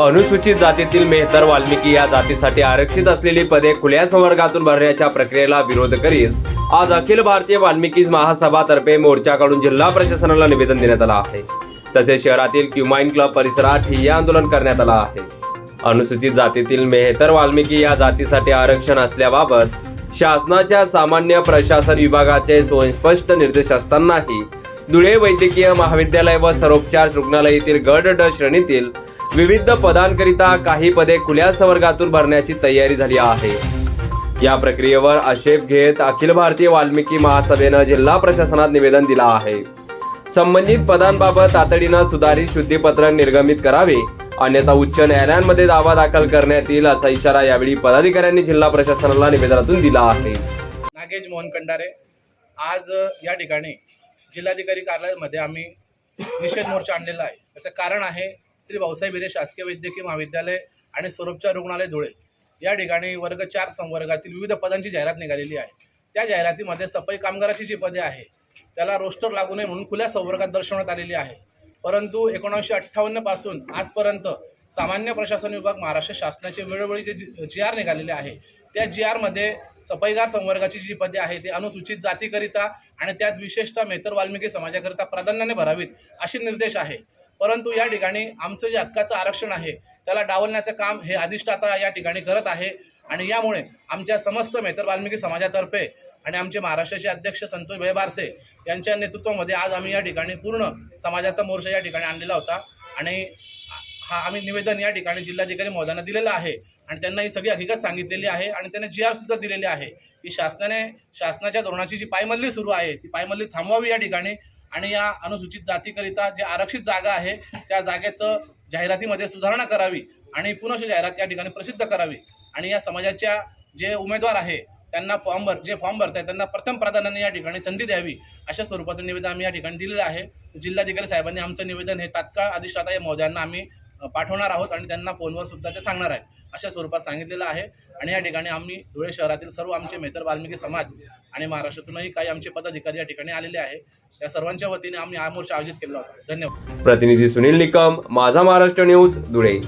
अनुसूचित जातीतील मेहतर वाल्मिकी या जातीसाठी आरक्षित असलेली पदे खुल्या संवर्गातून भरण्याच्या प्रक्रियेला विरोध करीत आज अखिल भारतीय वाल्मिकी महासभातर्फे मोर्चाकडून जिल्हा प्रशासनाला निवेदन देण्यात आलं आहे. तसेच शहरातील क्युमाइन क्लब परिसरात ठिय्या आंदोलन करण्यात आलं आहे. अनुसूचित जातीतील मेहतर वाल्मिकी या जातीसाठी आरक्षण असल्याबाबत शासनाच्या सामान्य प्रशासन विभागाचे सुस्पष्ट निर्देश असतानाही धुळे वैद्यकीय महाविद्यालय व सरोपचार रुग्णालयातील गड ड श्रेणीतील विविध पदांकरिता काही पदे खुल्या संवर्गातून भरण्याची तयारी झाली आहे. या प्रक्रियेवर आक्षेप घेत अखिल भारतीय वाल्मिकी महासभेनं जिल्हा प्रशासनात निवेदन दिलं आहे. संबंधित पदांबाबत तातडीनं सुधारित शुद्धीपत्रक निर्गमित करावे अन्यथा उच्च न्यायालयांमध्ये दावा दाखल करण्यात येईल असा इशारा यावेळी पदाधिकाऱ्यांनी जिल्हा प्रशासनाला निवेदनातून दिला आहे. नागेश मोहन कंडारे आज या ठिकाणी जिल्हाधिकारी कार्यालयामध्ये आम्ही निषेध मोर्चा आणलेला आहे. त्याचं कारण आहे श्री भाऊसाहेब हिरे शासकीय वैद्यकीय महाविद्यालय आणि स्वरूपच्या रुग्णालय धुळे या ठिकाणी वर्ग चार संवर्गातील विविध पदांची जाहिरात निघालेली आहे त्या जाहिरातीमध्ये सफाई कामगाराची जी पदे आहे त्याला रोस्टर लागू नये म्हणून खुल्या संवर्गात दर्शवण्यात आलेली आहे परंतु एकोणीसशे अठ्ठावन्नपासून आजपर्यंत सामान्य प्रशासन विभाग महाराष्ट्र शासनाचे वेळोवेळी जे जी आर निघालेले आहे त्या जी आरमध्ये सफाईगार संवर्गाची जी पदे आहे ते अनुसूचित जातीकरिता आणि त्यात विशेषतः मेहतर वाल्मिकी समाजाकरिता प्राधान्याने भरावीत असे निर्देश आहे परंतु या ठिकाणी आमचं जे हक्काचं आरक्षण आहे त्याला डावलण्याचं काम हे अधिष्ठाता या ठिकाणी करत आहे. आणि यामुळे आमच्या समस्त मेहतर वाल्मिकी समाजातर्फे आणि आमचे महाराष्ट्राचे अध्यक्ष संतोष भाई बारसे यांच्या नेतृत्वामध्ये आज आम्ही या ठिकाणी पूर्ण समाजाचा मोर्चा या ठिकाणी आणलेला होता. आणि हा आम्ही निवेदन या ठिकाणी जिल्हाधिकारी महोदयांना दिलेलं आहे आणि त्यांना ही सगळी हकीकत सांगितलेली आहे आणि त्यांना जी आर सुद्धा दिलेली आहे. की शासनाने शासनाच्या धोरणाची जी पायमल्ली सुरू आहे ती पायमल्ली थांबवावी या ठिकाणी आणि या अनुसूचित जातीकरिता जे आरक्षित जागा आहे त्या जागेचं जाहिरातीमध्ये सुधारणा करावी आणि पुनश जाहिरात या ठिकाणी प्रसिद्ध करावी. आणि या समाजाच्या जे उमेदवार आहे त्यांना फॉर्म भर जे फॉर्म भरताय त्यांना प्रथम प्राधान्याने या ठिकाणी संधी द्यावी अशा स्वरूपाचं निवेदन आम्ही या ठिकाणी दिलेलं आहे. जिल्हाधिकारी साहेबांनी आमचं निवेदन हे तात्काळ अधिष्ठाता या महोदयांना आम्ही पाठवणार आहोत आणि त्यांना फोनवर सुद्धा ते सांगणार आहे अशा स्वरूपात सांगितलेलं आहे. आणि या ठिकाणी आम्ही धुळे शहरातील सर्व आमचे मेहतर वाल्मिकी समाज आणि महाराष्ट्रातूनही काही आमचे पदाधिकारी या ठिकाणी आलेले आहे. या सर्वांच्या वतीने आम्ही हा मोर्चा आयोजित केला होता. धन्यवाद. प्रतिनिधी सुनील निकम माझा महाराष्ट्र न्यूज धुळे.